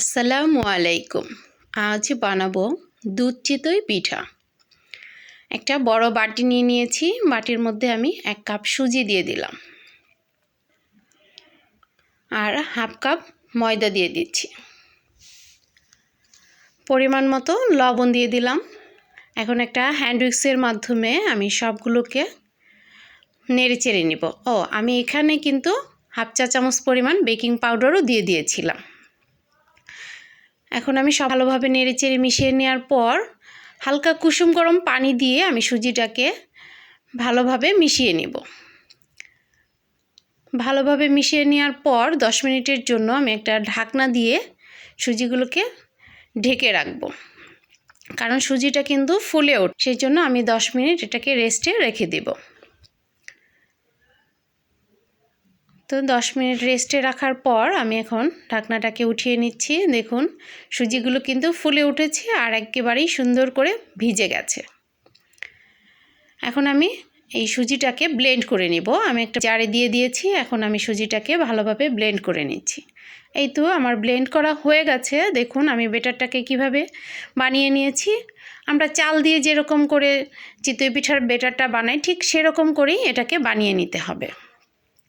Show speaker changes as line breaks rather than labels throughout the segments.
আসসালামু আলাইকুম। আজ বানাবো দুধ চিতই পিঠা। একটা বড় বাটি নিয়ে নিয়েছি, বাটির মধ্যে আমি এক কাপ সুজি দিয়ে দিলাম। আর হাফ কাপ ময়দা দিয়ে দিচ্ছি। পরিমাণ মতো লবণ দিয়ে দিলাম। এখন একটা হ্যান্ড উইক্সের মাধ্যমে আমি সবগুলোকে নেড়ে চেড়ে নিব। ও, আমি এখানে কিন্তু হাফ চা চামচ পরিমাণ বেকিং পাউডারও দিয়ে দিয়েছিলাম। এখন আমি সব ভালোভাবে নেড়ে চেড়ে মিশিয়ে নেওয়ার পর হালকা কুসুম গরম পানি দিয়ে আমি সুজিটাকে ভালোভাবে মিশিয়ে নিব। ভালোভাবে মিশিয়ে নেওয়ার পর দশ মিনিটের জন্য আমি একটা ঢাকনা দিয়ে সুজিগুলোকে ঢেকে রাখব। কারণ সুজিটা কিন্তু ফুলে ওঠ, সেই জন্য আমি দশ মিনিট এটাকে রেস্টে রেখে দেব। তো দশ মিনিট রেস্টে রাখার পর আমি এখন ঢাকনাটাকে উঠিয়ে নিচ্ছি। দেখুন, সুজিগুলো কিন্তু ফুলে উঠেছে আর একেবারেই সুন্দর করে ভিজে গেছে। এখন আমি এই সুজিটাকে ব্লেন্ড করে নিব। আমি একটা জারে দিয়ে দিয়েছি, এখন আমি সুজিটাকে ভালোভাবে ব্লেন্ড করে নিচ্ছি। এই তো আমার ব্লেন্ড করা হয়ে গেছে। দেখুন, আমি বেটারটাকে কীভাবে বানিয়ে নিয়েছি। আমরা চাল দিয়ে যেরকম করে চিতই পিঠার বেটারটা বানাই, ঠিক সেরকম করেই এটাকে বানিয়ে নিতে হবে।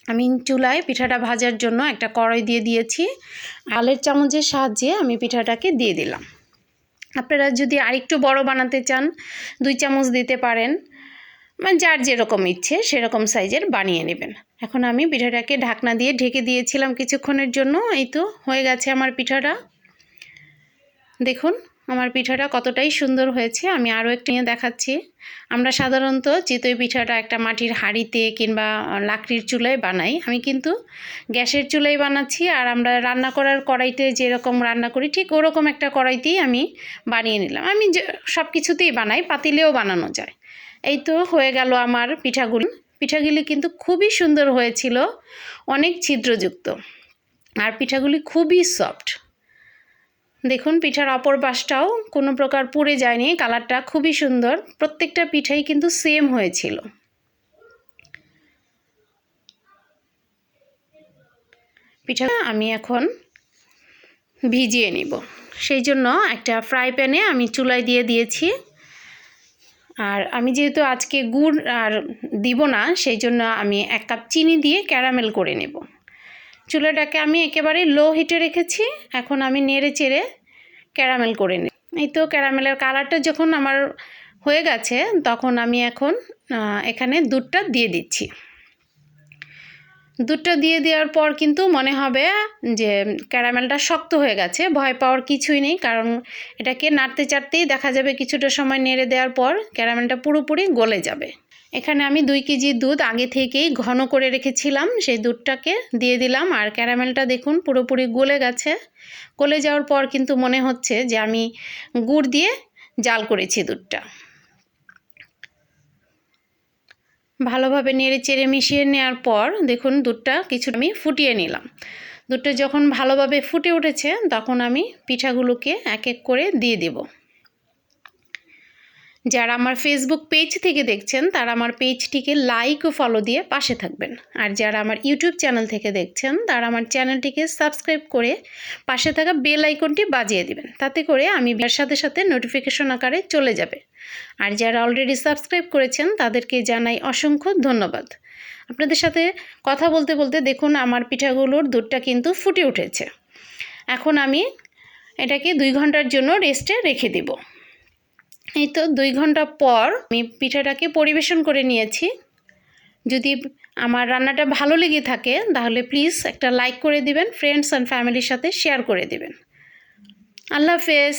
আমি চুলায় পিঠাটা ভাজার জন্য একটা কড়াই দিয়ে দিয়েছি। আলের চামচের সাহায্যে আমি পিঠাটাকে দিয়ে দিলাম। আপনারা যদি আরেকটু বড় বানাতে চান, দুই চামচ দিতে পারেন। মানে যার যেরকম ইচ্ছে সেরকম সাইজের বানিয়ে নেবেন। এখন আমি পিঠাটাকে ঢাকনা দিয়ে ঢেকে দিয়েছিলাম কিছুক্ষণের জন্য। এই তো হয়ে গেছে আমার পিঠাটা। দেখুন আমার পিঠাটা কতটাই সুন্দর হয়েছে, আমি আরও একটু নিয়ে দেখাচ্ছি। আমরা সাধারণত চিতই পিঠাটা একটা মাটির হাঁড়িতে কিংবা লাকড়ির চুলায় বানাই। আমি কিন্তু গ্যাসের চুলায় বানাচ্ছি আর আমরা রান্না করার কড়াইতে যেরকম রান্না করি, ঠিক ওরকম একটা কড়াইতেই আমি বানিয়ে নিলাম। আমি সব কিছুতেই বানাই, পাতিলেও বানানো যায়। এই তো হয়ে গেল আমার পিঠাগুলি। পিঠাগুলি কিন্তু খুবই সুন্দর হয়েছিল, অনেক ছিদ্রযুক্ত। আর পিঠাগুলি খুবই সফট। দেখুন, পিঠার অপর পাশটাও কোনো প্রকার পুড়ে যায়নি, কালারটা খুবই সুন্দর। প্রত্যেকটা পিঠাই কিন্তু সেম হয়েছিল। পিঠা আমি এখন ভিজিয়ে নিব। সেই জন্য একটা ফ্রাই প্যানে আমি চুলায় দিয়ে দিয়েছি। আর আমি যেহেতু আজকে গুড় আর দিব না, সেই জন্য আমি এক কাপ চিনি দিয়ে ক্যারামেল করে নেব। চুলাটাকে আমি একেবারে লো হিটে রেখেছি। এখন আমি নেড়ে চেড়ে ক্যারামেল করে নিই এই তো ক্যারামেলের কালারটা যখন আমার হয়ে গেছে, তখন আমি এখন এখানে দুধটা দিয়ে দিচ্ছি। দুধটা দিয়ে দেওয়ার পর কিন্তু মনে হবে যে ক্যারামেলটা শক্ত হয়ে গেছে, ভয় পাওয়ার কিছুই নেই, কারণ এটাকে নাড়তে চাড়তেই দেখা যাবে কিছুটা সময় নেড়ে দেওয়ার পর ক্যারামেলটা পুরোপুরি গলে যাবে। এখানে আমি দুই কেজি দুধ আগে থেকেই ঘন করে রেখেছিলাম। সেই দুধটাকে দিয়ে দিলাম। আর ক্যারামেলটা দেখুন, পুরোপুরি গলে গেছে। গলে যাওয়ার পর কিন্তু মনে হচ্ছে যে আমি গুড় দিয়ে জাল করেছি দুধটা। ভালোভাবে নেড়ে চেড়ে মিশিয়ে নেওয়ার পর দেখুন, দুধটা কিছু আমি ফুটিয়ে নিলাম। দুধটা যখন ভালোভাবে ফুটে উঠেছে, তখন আমি পিঠাগুলোকে এক এক করে দিয়ে দেবো। যারা আমার ফেসবুক পেজ থেকে দেখছেন, তারা আমার পেজটিকে লাইক ও ফলো দিয়ে পাশে থাকবেন। আর যারা আমার ইউটিউব চ্যানেল থেকে দেখছেন, তারা আমার চ্যানেলটিকে সাবস্ক্রাইব করে পাশে থাকা বেল আইকনটি বাজিয়ে দিবেন। তাতে করে আমি বিয়ার সাথে সাথে নোটিফিকেশন আকারে চলে যাবে। আর যারা অলরেডি সাবস্ক্রাইব করেছেন, তাদেরকে জানাই অসংখ্য ধন্যবাদ। আপনাদের সাথে কথা বলতে বলতে দেখুন, আমার পিঠাগুলোর দুধটা কিন্তু ফুটে উঠেছে। এখন আমি এটাকে দুই ঘণ্টার জন্য রেস্টে রেখে দেবো। এই তো দুই ঘণ্টা পর আমি পিঠাটাকে পরিবেশন করে নিয়েছি। যদি আমার রান্নাটা ভালো লেগে থাকে, তাহলে প্লিজ একটা লাইক করে দিবেন ফ্রেন্ডস অ্যান্ড ফ্যামিলির সাথে শেয়ার করে দিবেন। আল্লাহ হাফেজ।